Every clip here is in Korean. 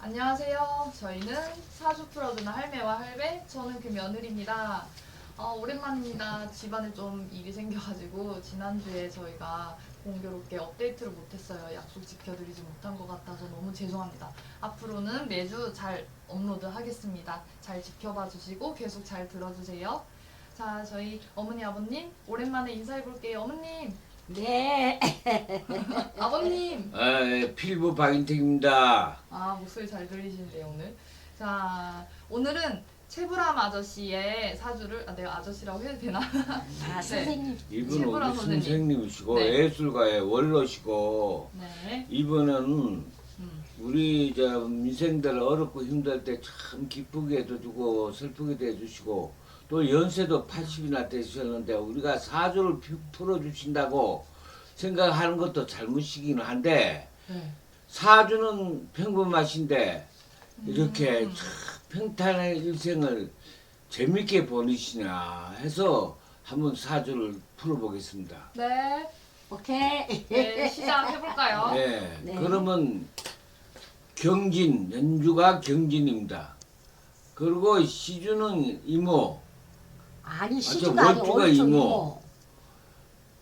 안녕하세요. 저희는 사주 풀어주는 할매와 할배, 저는 그 며느리입니다. 어, 오랜만입니다. 집안에 좀 일이 생겨가지고 지난주에 저희가 공교롭게 업데이트를 못했어요. 약속 지켜드리지 못한 것 같아서 너무 죄송합니다. 앞으로는 매주 잘 업로드 하겠습니다. 잘 지켜봐 주시고 계속 잘 들어주세요. 자, 저희 어머니 아버님 오랜만에 인사해 볼게요. 어머님, 네. 아버님. 아, 필부 박인택입니다. 아 목소리 잘 들리시는데 오늘 자 오늘은 최불암 아저씨의 사주를 아 내가 아저씨라고 해도 되나 아, 선생님. 이분은 최불암 우리 선생님. 선생님이시고 네. 예술가의 원로시고 네 이분은 음. 우리 저 민생들 어렵고 힘들 때 참 기쁘게 해주고 슬프게 해주시고 또 연세도 80이나 되셨는데 우리가 사주를 피- 풀어주신다고 생각하는 것도 잘못이긴 한데 네. 사주는 평범하신데 이렇게 음. 참 평탄의 일생을 재밌게 보내시냐 해서 한번 사주를 풀어보겠습니다. 네, 오케이. 네 시작해볼까요? 네, 네. 그러면 경진, 연주가 경진입니다. 그리고 시주는 이모, 아니 저 시주가 아니 원주가 원주 이모.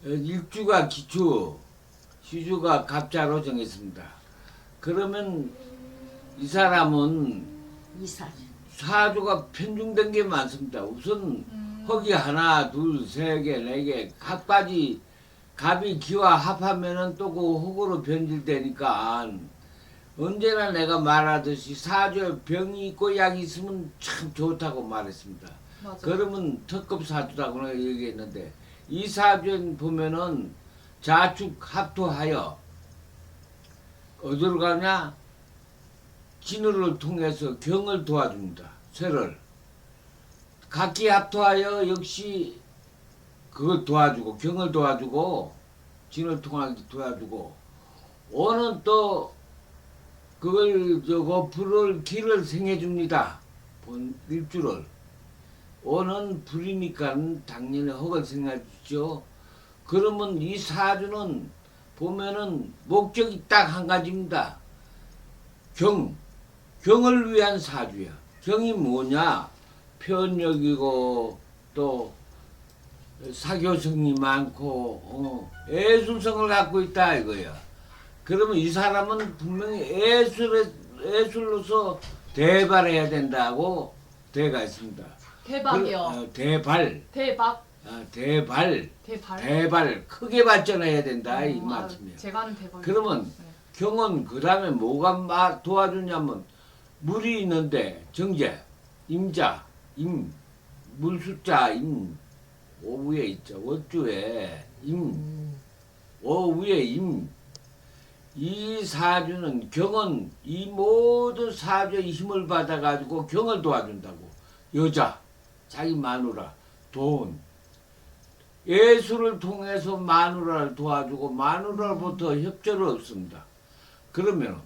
이모. 일주가 기추, 시주가 갑자로 정했습니다. 그러면 이 사람은 이사. 사주가 편중된 게 많습니다. 우선 음. 허기 하나, 둘, 세 개, 네 개, 각가지 갑이 기와 합하면은 또그 흑으로 변질되니까 언제나 내가 말하듯이 사주에 병이 있고 약이 있으면 참 좋다고 말했습니다. 맞아요. 그러면 특급 사주라고 얘기했는데 이 사주에 보면은 자축 합토하여 어디로 가냐? 진우를 통해서 경을 도와줍니다. 쇠를 각기 합토하여 역시 그걸 도와주고 경을 도와주고 진을 통하게 도와주고 오는 또 그걸 저거 불을 길을 생해줍니다. 본 일주를 오는 불이니까 당연히 허걸 생각해주죠. 그러면 이 사주는 보면은 목적이 딱 한 가지입니다. 경, 경을 위한 사주야. 경이 뭐냐? 편력이고 또 사교성이 많고 어, 예술성을 갖고 있다 이거야. 그러면 이 사람은 분명히 예술에 예술로서 대발해야 된다고 대가 있습니다. 대박이요. 그, 어, 대발, 대박, 아, 대발, 대발. 대발 크게 발전해야 된다 이 어. 아, 제가 하는 대박. 그러면 네. 경은 그 다음에 뭐가 마- 도와주냐면 물이 있는데 정제, 임자, 임, 물숫자, 임, 오후에 있죠. 월주에 임, 음. 오후에 임. 이 사주는 경은 이 모든 사주의 힘을 받아가지고 경을 도와준다고. 여자, 자기 마누라, 돈. 예술을 통해서 마누라를 도와주고 마누라로부터 협조를 얻습니다. 그러면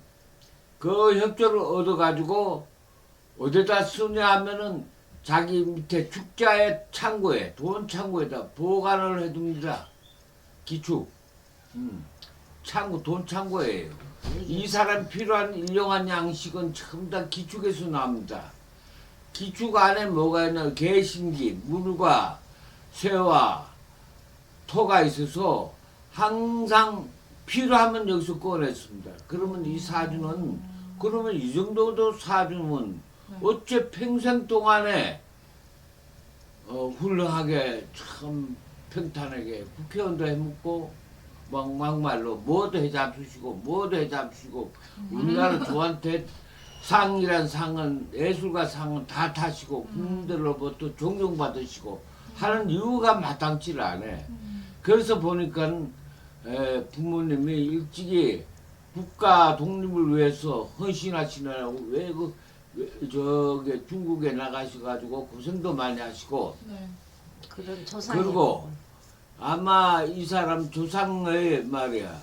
그 협조를 얻어가지고 어디다 쓰냐 하면은 자기 밑에 축자의 창고에 돈 창고에다 보관을 해둡니다. 기축, 음, 창고 돈 창고예요. 이 사람 필요한 일용한 양식은 전부 다 기축에서 나옵니다. 기축 안에 뭐가 있냐? 개신기, 물과 쇠와 토가 있어서 항상 필요하면 여기서 꺼냈습니다. 그러면 이 사주는 그러면 이 정도도 사주는 네. 어째 평생 동안에 어, 훌륭하게 참 평탄하게 국회의원도 해먹고 막 막말로 뭐도 해잡수시고 뭐도 해잡수시고 우리나라 저한테 상이란 상은 예술가 상은 다 타시고 국민들로부터 존경받으시고 하는 이유가 마땅치를 않아. 그래서 보니까 에, 부모님이 일찍이 국가 독립을 위해서 헌신하시느라고 왜그 저기 중국에 나가셔가지고 고생도 많이 하시고 네. 그런 조상. 그리고 아마 이 사람 조상의 말이야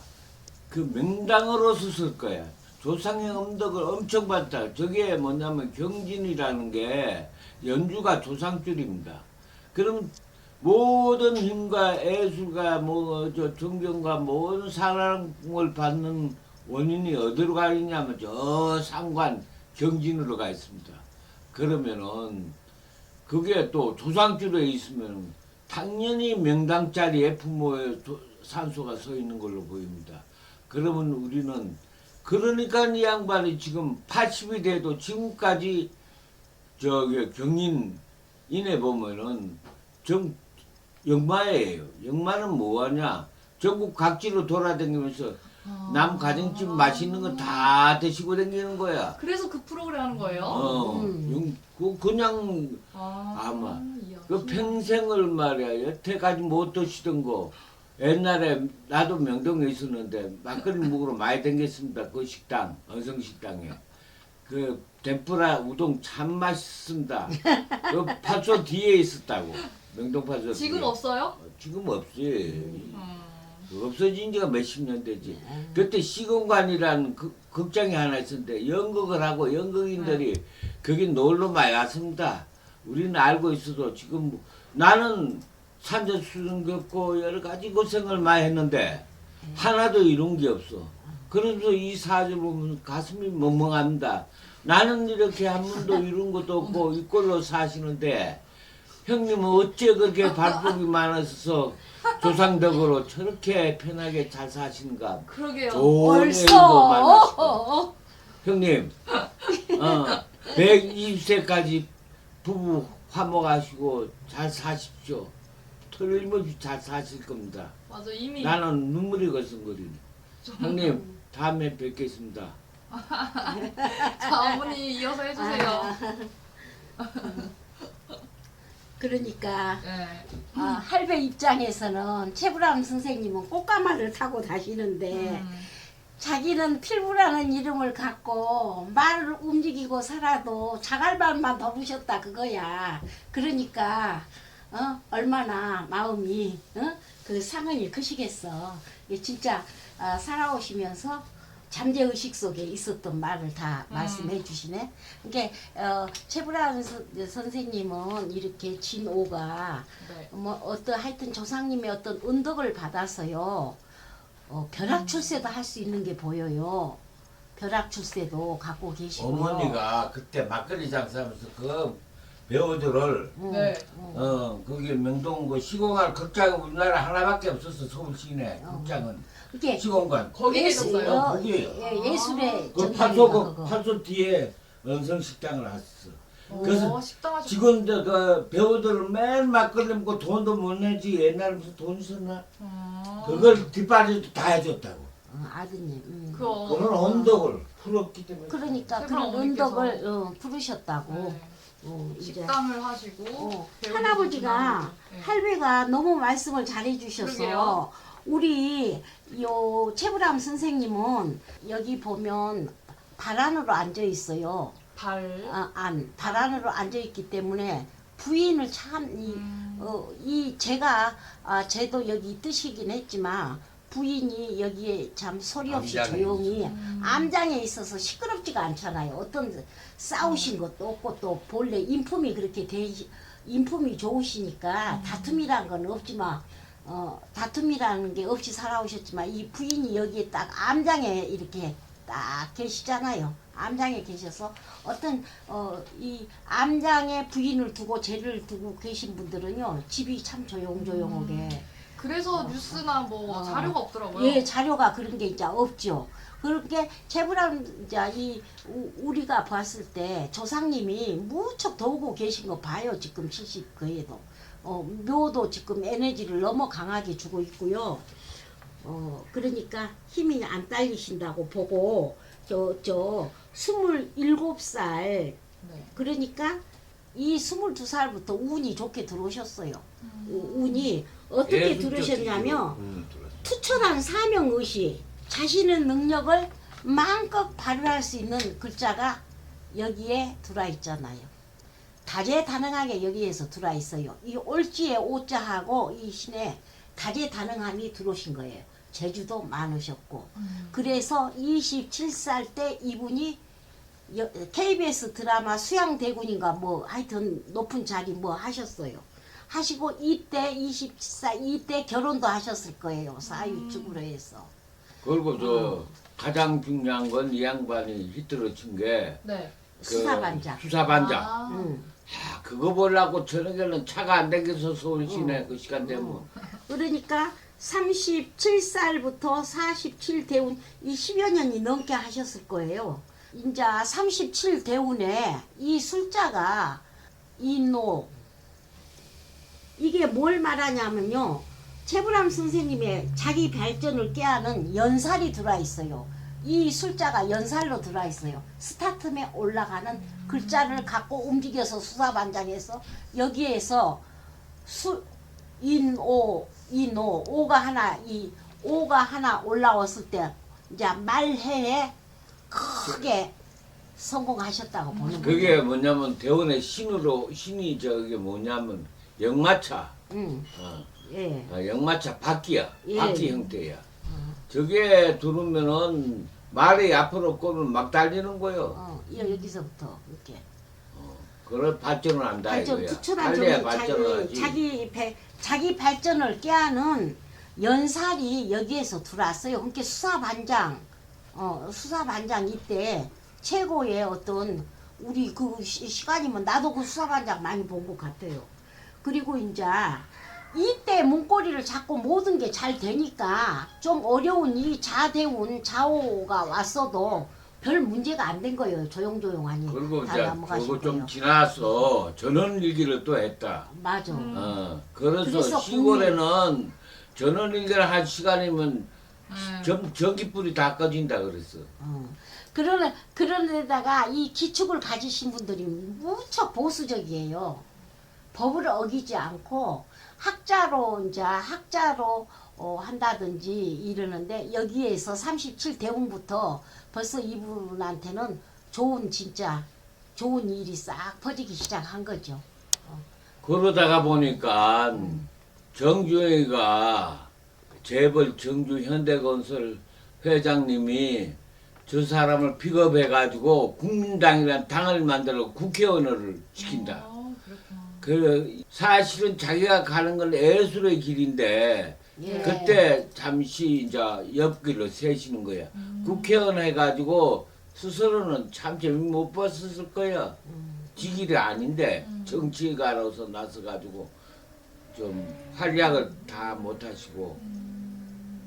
그 명당으로 썼을 거야 조상의 음덕을 엄청 받다 저게 뭐냐면 경진이라는 게 연주가 조상줄입니다 그럼 모든 힘과 예술과 뭐저 존경과 모든 사랑을 받는 원인이 어디로 가느냐면 저 상관 경진으로 가 있습니다. 그러면은 그게 또 조상줄에 있으면 당연히 명당 자리에 부모의 도- 산소가 서 있는 걸로 보입니다. 그러면 우리는 그러니까 이 양반이 지금 80이 돼도 지금까지 저기 경인인에 보면은 정 영마예요. 영마는 뭐하냐? 전국 각지로 돌아다니면서 아. 남 가정집 맛있는 거 다 드시고 다니는 거야. 그래서 그 프로그램 하는 거예요? 어, 음. 영- 그 그냥 아, 아마. 이야. 그 평생을 말이야 여태까지 못 드시던 거 옛날에 나도 명동에 있었는데 막걸리 먹으러 많이 댕겼습니다 그 식당 언성 식당에 그 덴뿌라 우동 참 맛있습니다 그 파소 뒤에 있었다고 명동 파소 지금 뒤에. 없어요? 어, 지금 없지 음. 없어진 지가 몇십 년 되지 그때 시공관이라는 그 극장이 하나 있었는데 연극을 하고 연극인들이 거기 놀러 많이 왔습니다. 우리는 알고 있어도 지금 뭐- 나는 산전수전 겪고 여러 가지 고생을 많이 했는데 하나도 이룬 게 없어. 그래서 이 사주 보면 가슴이 멍멍합니다. 나는 이렇게 한 번도 이룬 것도 없고 이꼴로 사시는데 형님은 어째 그렇게 발복이 많아서 조상덕으로 저렇게 편하게 잘 사시는가? 그러게요. 좋은 일도. 벌써 형님, 어, 120세까지 부부 화목하시고 잘 사십시오. 틀림없이 잘 사실 겁니다. 맞아 이미 나는 눈물이 거슬거리네. 형님, 다음에 뵙겠습니다. 자 어머니 이어서 해주세요. 아. 그러니까 네. 어, 할배 입장에서는 최불암 선생님은 꽃가마를 타고 다시는데 음. 자기는 필부라는 이름을 갖고 말을 움직이고 살아도 자갈반만 덮으셨다 그거야. 그러니까 어? 얼마나 마음이 어? 그 상흔이 크시겠어. 이게 진짜 아, 살아오시면서 잠재 의식 속에 있었던 말을 다 음. 말씀해 주시네. 그러니까 어, 최불안 선- 선생님은 이렇게 진오가 네. 뭐 어떤 하여튼 조상님의 어떤 은덕을 받아서요. 어, 벼락 출세도 할 수 있는 게 보여요. 벼락 출세도 갖고 계시고요. 어머니가 그때 막걸리 장사하면서 그 배우들을 음, 네. 음. 어 거기 명동 그 시공할 극장 우리나라 하나밖에 없었어 서울 시내 어. 극장은 이게 시공관 거기 계셨어요? 어, 거기. 예, 예술의 그 전당인가, 파소 그 그거. 파소 뒤에 언성 식당을 했어. 오, 그래서 식당 하셨 지금도 그 배우들은 매일 막걸리 먹고 돈도 못 내지 옛날에 무슨 돈 있었나? 아. 그걸 뒷바지도 다 해줬다고. 어, 아드님. 음. 그거 그런 언덕을 풀었기 때문에. 그러니까 그런 어머니께서. 은덕을 어, 부르셨다고. 네. 어, 이제 식당을 하시고 어, 할아버지가. 네. 할배가 너무 말씀을 잘해 주셔서 그러게요. 우리 요 최불암 선생님은 여기 보면 발 안으로 앉아 있어요. 발 아, 안, 발 안으로 앉아 있기 때문에 부인을 참 이 음. 어, 이 제가 아, 쟤도 여기 뜨시긴 했지만 부인이 여기에 참 소리 없이 암장에 조용히 음. 암장에 있어서 시끄럽지가 않잖아요. 어떤 싸우신 것도 없고 또 본래 인품이 그렇게 되 인품이 좋으시니까 다툼이란 건 없지만 어, 다툼이라는 게 없이 살아오셨지만 이 부인이 여기에 딱 암장에 이렇게 딱 계시잖아요. 암장에 계셔서 어떤 어, 이 암장에 부인을 두고 죄를 두고 계신 분들은요 집이 참 조용조용하게 그래서 뉴스나 뭐 어. 자료가 없더라고요. 예 자료가 그런 게 이제 없죠. 그렇게 재불암 이제 이 우- 우리가 봤을 때 조상님이 무척 도우고 계신 거 봐요 지금 70그에도 어, 묘도 지금 에너지를 너무 강하게 주고 있고요. 어 그러니까 힘이 안 딸리신다고 보고 저저 스물일곱 살 네. 그러니까 이 스물두 살부터 운이 좋게 들어오셨어요. 음. 우- 운이 어떻게 들으셨냐면 음, 들었어. 투철한 사명 의식, 자신의 능력을 마음껏 발휘할 수 있는 글자가 여기에 들어와 있잖아요. 다재다능하게 여기에서 들어와 있어요. 이 올지의 오자하고 이 신에 다재다능함이 들어오신 거예요. 제주도 많으셨고. 음. 그래서 27살 때 이분이 여- KBS 드라마 수양대군인가 뭐 하여튼 높은 자리 뭐 하셨어요. 하시고 이때 24 이때 결혼도 하셨을 거예요. 사유축으로 해서. 그리고 저 가장 중요한 건 이 양반이 히트를 친게 네. 그 수사반장. 수사반장. 아, 응. 아, 그거 보려고 저녁에는 차가 안 댕겨서 서울 시내 어. 그 시간 되면. 그러니까 37살부터 47 대운 이 10여 년이 넘게 하셨을 거예요. 이제 37 대운에 이 숫자가 이노 이게 뭘 말하냐면요. 최불암 선생님의 자기 발전을 깨하는 연살이 들어와 있어요. 이 숫자가 연살로 들어와 있어요. 스타트에 올라가는 글자를 갖고 움직여서 수사반장에서 여기에서 수 인오 인오 오가 하나 이 오가 하나 올라왔을 때 이제 말해에 크게 성공하셨다고 보는 거예요. 그게 뭐냐면 대원의 신으로 신이 저게 뭐냐면 영마차. 응, 어, 예. 어, 영마차 바퀴야. 예. 바퀴 형태야. 저게 두르면은 말이 앞으로 꼬면 막 달리는 거요. 어, 여- 여기서부터 이렇게 그걸 발전을 한다 발전 이거야. 특출한 달려야 발전을 자기 하지. 자기 배, 자기 발전을 깨하는 연살이 여기에서 들어왔어요. 그러니까 수사반장 어, 수사반장 이때 최고의 어떤 우리 그 시, 시간이면 나도 그 수사반장 많이 본 것 같아요. 그리고 이제 이때 문고리를 잡고 모든 게 잘 되니까 좀 어려운 이 자대운 좌우가 왔어도 별 문제가 안 된 거예요. 조용조용하니 그리고 다 이제 그거 좀 거예요. 지나서 전원 일기를 또 했다. 맞아. 음. 어, 그래서, 그래서 시골에는 전원 일기를 할 시간이면 네. 전 전기불이 다 꺼진다 그랬어. 어. 그러는 그런 데다가 이 기축을 가지신 분들이 무척 보수적이에요. 법을 어기지 않고 학자로 이제 학자로 어, 한다든지 이러는데 여기에서 37 대운부터 벌써 이분한테는 좋은 진짜 좋은 일이 싹 퍼지기 시작한 거죠. 그러다가 보니까 정주영이가 재벌 정주 현대건설 회장님이 저 사람을 픽업해가지고 국민당이라는 당을 만들어 국회의원을 시킨다. 그 사실은 자기가 가는 건 예술의 길인데 예. 그때 잠시 이제 옆길로 세시는 거야. 음. 국회의원 해가지고 스스로는 참 재미 못 봤었을 거야. 지 길이 아닌데 음. 정치가로서 나서가지고 좀 활약을 다 못하시고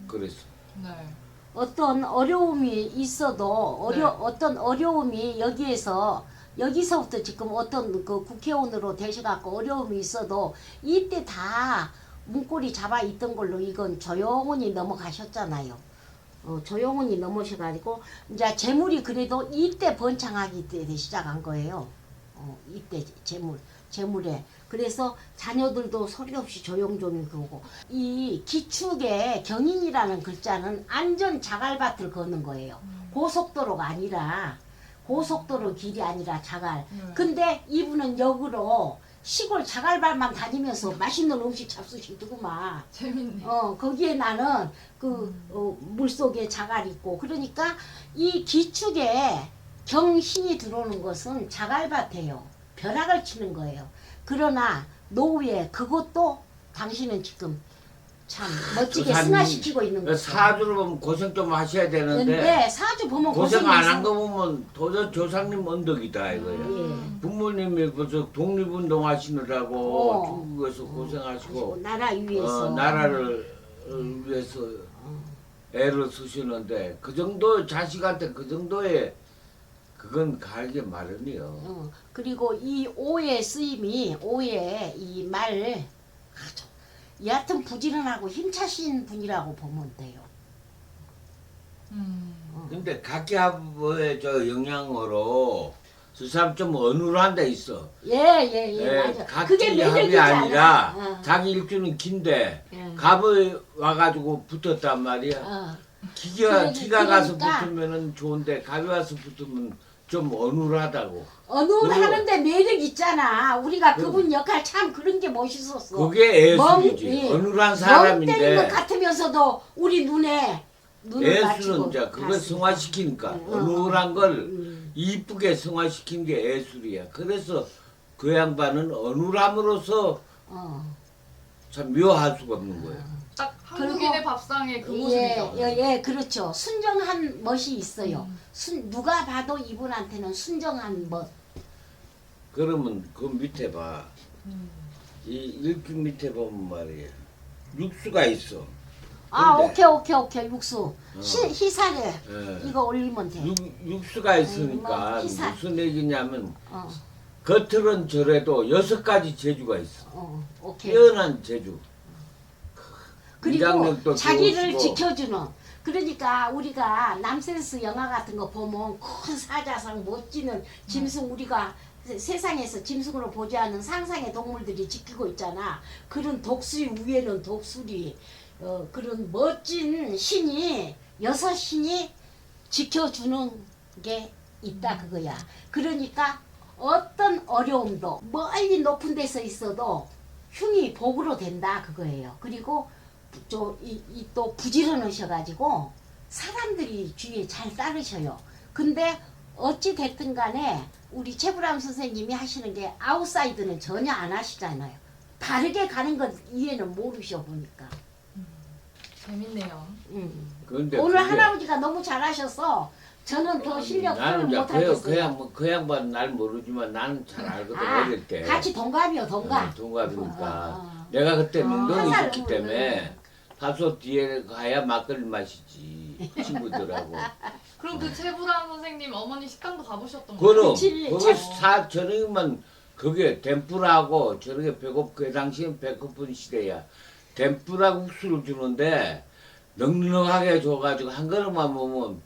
그랬어. 네. 어떤 어려움이 있어도 어려 네. 어떤 어려움이 여기에서 여기서부터 지금 어떤 그 국회의원으로 되셔갖고 어려움이 있어도 이때 다 문고리 잡아 있던 걸로 이건 조용히 넘어가셨잖아요. 어, 조용히 넘으셔가지고 이제 재물이 그래도 이때 번창하기 때 시작한 거예요. 어, 이때 재물 재물에 그래서 자녀들도 소리 없이 조용조용히 그러고 이 기축의 경인이라는 글자는 안전 자갈밭을 걷는 거예요. 고속도로가 아니라 고속도로 길이 아니라 자갈. 네. 근데 이분은 역으로 시골 자갈밭만 다니면서 맛있는 음식 잡수시더구만. 재밌네. 어 거기에 나는 그 어, 물속에 자갈 있고 그러니까 이 기축에 경신이 들어오는 것은 자갈밭이에요. 벼락을 치는 거예요. 그러나 노후에 그것도 당신은 지금 참 멋지게 조사님, 승화시키고 있는 거죠. 사주를 보면 고생 좀 하셔야 되는데 근데 사주 보면 고생 안 한. 거 보면 도저 조상님 언덕이다 이거야. 예. 부모님이 벌써 독립운동 하시느라고 어. 중국에서 고생하시고 나라 위에서 어, 나라를 어, 위해서 애를 쓰시는데 그 정도 자식한테 그 정도의 그건 가게 마련이요. 어, 그리고 이 오의 쓰임이 오의 이 말 아주 여하튼 부지런하고 힘차신 분이라고 보면 돼요. 음. 근데 각기 합의 저 영향으로 저 사람 좀 어눌한 데 있어. 예 예 예 예, 맞아. 각기 그게 합이 매력이지 아니라 않아. 어. 자기 일주는 긴데 예. 갑이 와가지고 붙었단 말이야. 어. 기가 그러니- 기가 가서 그러니까. 붙으면은 좋은데 갑이 와서 붙으면 좀 어눌하다고. 어눌하는데 매력 있잖아. 우리가 그- 그분 역할 참 그런 게 멋있었어. 그게 멍- 예술이지. 예. 어눌한 사람인데 같으면서도 우리 눈에 눈을 맞추고 예술은 이제 그걸. 승화시키니까 음, 어눌한 걸 음. 이쁘게 승화시킨 게 예술이야. 그래서 그 양반은 어눌함으로써 어. 참 묘할 수가 없는 거야. 딱 한국인의 밥상의 그 모습이죠. 예, 예, 예, 그렇죠. 순정한 멋이 있어요. 음. 순 누가 봐도 이분한테는 순정한 멋. 그러면 그 밑에 봐. 음. 이 일주 밑에 보면 말이야. 육수가 있어. 아, 근데- 오케이, 오케이, 오케이. 육수. 어. 시, 희사래. 예. 이거 올리면 돼. 육, 육수가 있으니까 뭐 희사. 무슨 얘기냐면 어, 겉으론 저래도 여섯 가지 재주가 있어. 어, 오케이. 뛰어난 재주. 그리고 자기를 좋으시고. 지켜주는. 그러니까 우리가 남센스 영화 같은 거 보면 큰 사자상 멋지는 짐승 우리가 세- 세상에서 짐승으로 보지 않는 상상의 동물들이 지키고 있잖아. 그런 독수리 위에는 독수리, 어, 그런 멋진 신이 여섯 신이 지켜주는 게 있다 그거야. 그러니까 어떤 어려움도 멀리 높은 데서 있어도 흉이 복으로 된다 그거예요. 그리고 저이또 부지런하셔가지고 사람들이 주위에 잘 따르셔요. 근데 어찌 됐든 간에 우리 최불암 선생님이 하시는 게 아웃사이드는 전혀 안 하시잖아요. 다르게 가는 건 이해는 모르셔 보니까. 재밌네요. 음. 그런데 오늘 그게- 할아버지가 너무 잘하셔서 저는 더 실력 나는 표현 이제 그, 그, 못하겠어요. 양, 그 양반 날 모르지만 나는 잘 알거든 아, 어릴 때. 같이 동갑이요 동갑. 어, 동갑이니까. 어, 어, 어. 내가 그때 아, 명동에 한살 있었기. 때문에 밥솥 뒤에 가야 막걸리 마시지 친구들하고. 그럼 그 최불암 선생님 어머니 식당도 가보셨던 거예요? 그럼 그치. 그거 참. 사 저녁만 그게 덴뿌라고 저녁에 배고 그 당시엔 배고픈 시대야. 덴뿌라 국수를 주는데 넉넉하게 줘가지고 한 그릇만 먹으면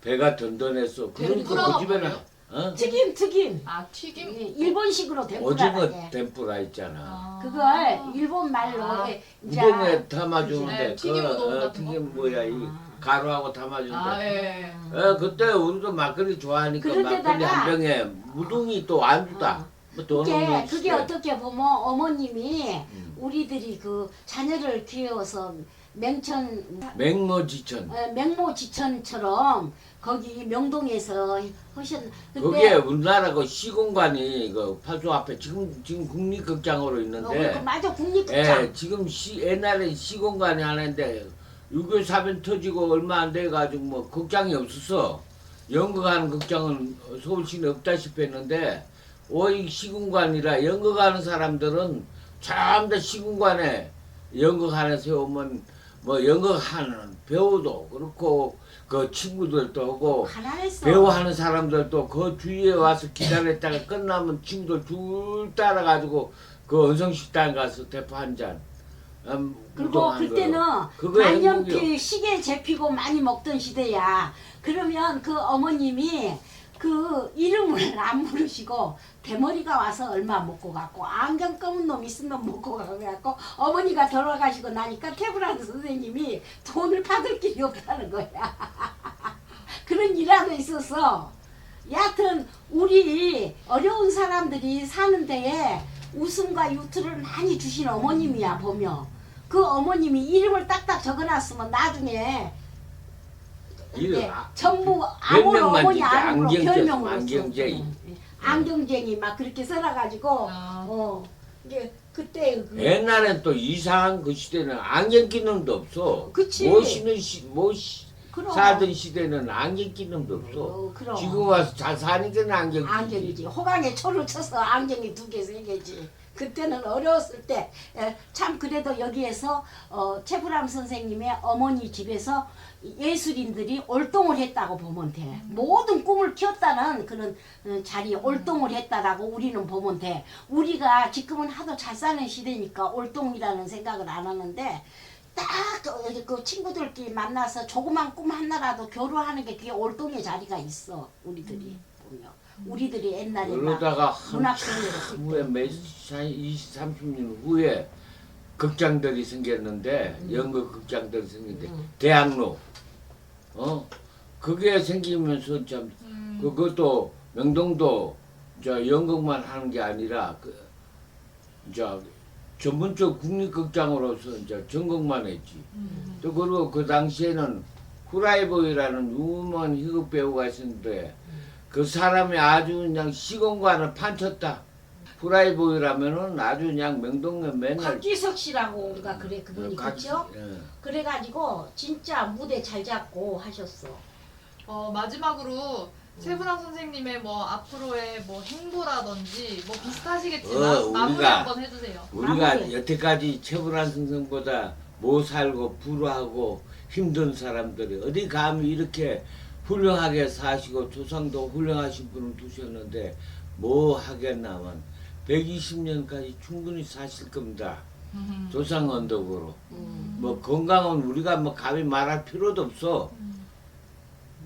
배가 든든했어. 그러니까 덴뿌라가 그 집에는 뭐예요? 어? 튀김 튀김. 아 튀김? 예, 일본식으로 오징어 덴뿌라게. 덴뿌라 있잖아. 아. 그걸 일본 말로 아. 예, 이제 우동에 담아주는데 네, 튀김 그 우동 어, 같은 거? 튀김 뭐야 이 가루하고 담아주는데. 아 예. 어, 그때 우리도 막걸리 좋아하니까 그런데다가- 막걸리 한 병에 무동이 또 안주다. 뭐 돈은 그게 뭐 그게 시대. 어떻게 보면 어머님이 음. 우리들이 그 자녀를 키워서 맹천 맹모지천. 어, 맹모지천처럼 거기 명동에서 하셨 그게 근데 우리나라 그 시공관이 그 파주 앞에 지금 지금 국립극장으로 어, 그 있는데 맞아 국립극장 예, 지금 시, 옛날에 시공관이 하는데 6.25 사변 터지고 얼마 안 돼 가지고 뭐 극장이 없었어. 연극하는 극장은 서울시는 없다시피 했는데 오이 시공관이라 연극하는 사람들은 전부 다 시공관에 연극하는 세우면 뭐 연극하는 배우도 그렇고 그 친구들도 하고 가난했어 배우하는 사람들도 그 주위에 와서 기다렸다가 끝나면 친구들 줄 따라가지고 그 언성식당 가서 대포 한 잔. 음, 그리고 우동한 그때는. 그거 만년필 행복이요. 시계 재피고 많이 먹던 시대야. 그러면 그 어머님이 그 이름을 안 부르시고 대머리가 와서 얼마 먹고 갔고 안경 검은 놈 있으면 먹고 가고 어머니가 돌아가시고 나니까 태블한 선생님이 돈을 받을 길이 없다는 거야. 그런 일화도 있었어. 여하튼 우리 어려운 사람들이 사는 데에 웃음과 유투를 많이 주신 어머님이야 보면 그 어머님이 이름을 딱딱 적어놨으면 나중에 예, 아, 전부 아무 별명만 어머니 진짜 아무로 안경쟁, 별명으로 안경쟁이. 썼어. 예. 안경쟁이 막 그렇게 써놔가지고 아. 어 이게 그때 그 옛날엔 또 이상한 그 시대는 안경 끼는 도 없어. 그치. 뭐 신은 시, 뭐 시, 그럼 사던 시대는 안경 끼는 도 없어. 어, 그럼 지금 와서 잘 사니까 안경 끼지. 안경이지 호강에 초를 쳐서 안경이 두 개 세 개지 그때는 어려웠을 때 참 그래도 여기에서 어, 최불암 선생님의 어머니 집에서 예술인들이 올동을 했다고 보면 돼. 모든 꿈을 키웠다는 그런 어, 자리에 올동을 했다라고 우리는 보면 돼. 우리가 지금은 하도 잘 사는 시대니까 올동이라는 생각을 안 하는데 딱그 그 친구들끼리 만나서 조그만 꿈 하나라도 교류하는 게 그게 올동의 자리가 있어 우리들이 보면. 우리들이 옛날에 막 그러다가 문학생으로 한참 후에 몇 20, 30년 후에 극장들이 생겼는데 연극 극장들이 생겼는데 음. 대학로 어 그게 생기면서 참 음. 그것도 명동도 저 연극만 하는 게 아니라 그저 전문적 국립극장으로서 이제 전극만 했지. 음. 또 그리고 그 당시에는 후라이보이라는 유명한 희극 배우가 있었는데 그 사람이 아주 그냥 시공간을 판쳤다. 프라이보이라면은 아주 그냥 명동에 맨날 곽기석 씨라고 우리가 그래 그분이 각- 그렇죠? 예. 그래가지고 진짜 무대 잘 잡고 하셨어. 어, 마지막으로 최분학 선생님의 뭐 앞으로의 뭐 행보라든지 뭐 비슷하시겠지만 어, 마무리 우리가- 한번 해주세요. 우리가 마무리. 여태까지 최불한 선생보다 못 살고 불우하고 힘든 사람들이 어디 감히 이렇게 훌륭하게 사시고 조상도 훌륭하신 분을 두셨는데 뭐 하겠나만 120년까지 충분히 사실 겁니다. 음. 조상 언덕으로. 음. 뭐 건강은 우리가 뭐 감히 말할 필요도 없어.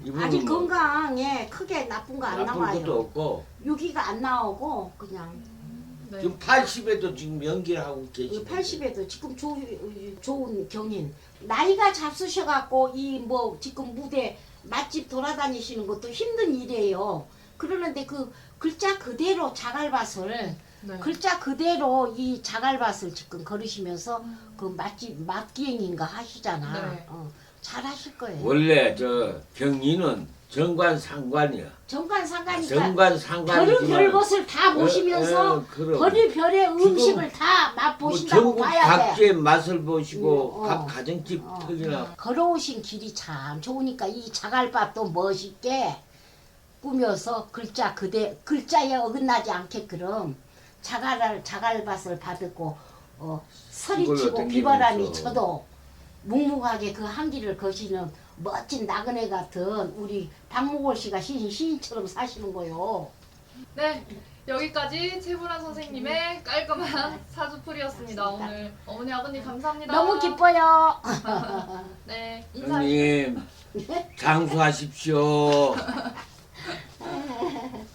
이분은 아직 뭐 건강에 크게 나쁜 거 안 나쁜 것도 나와요. 없고 유기가 안 나오고 그냥 네. 지금 80에도 지금 연기를 하고 계시고 80에도 지금 조, 좋은 경인 나이가 잡수셔갖고 이 뭐 지금 무대 맛집 돌아다니시는 것도 힘든 일이에요. 그러는데 그 글자 그대로 자갈밭을 네. 글자 그대로 이 자갈밭을 지금 걸으시면서 그 맛집 맛기행인가 하시잖아. 네. 어, 잘 하실 거예요. 원래 저 경리는 정관 상관이야. 정관 상가니까 정관 상관이지만 별은 별 것을 다 보시면서 어, 어, 그럼. 별의 별의 음식을 다 뭐 맛보신다고 전국 봐야 돼. 각지의 맛을 보시고 음, 어. 각 가정집 어. 특이나 걸어오신 길이 참 좋으니까 이 자갈밭도 멋있게 꾸며서 글자 그대 글자에 어긋나지 않게끔 자갈 자갈밭을 받고 어, 서리 이걸로 치고 땡기면서. 비바람이 쳐도 묵묵하게 그 한길을 거시는 멋진 나그네 같은 우리 박목월 씨가 시인 시인처럼 사시는 거요. 네. 여기까지 최분학 선생님의 깔끔한 사주풀이었습니다. 오늘 어머니 아버님 감사합니다. 너무 기뻐요. 네. 인사. 형님 장수하십시오.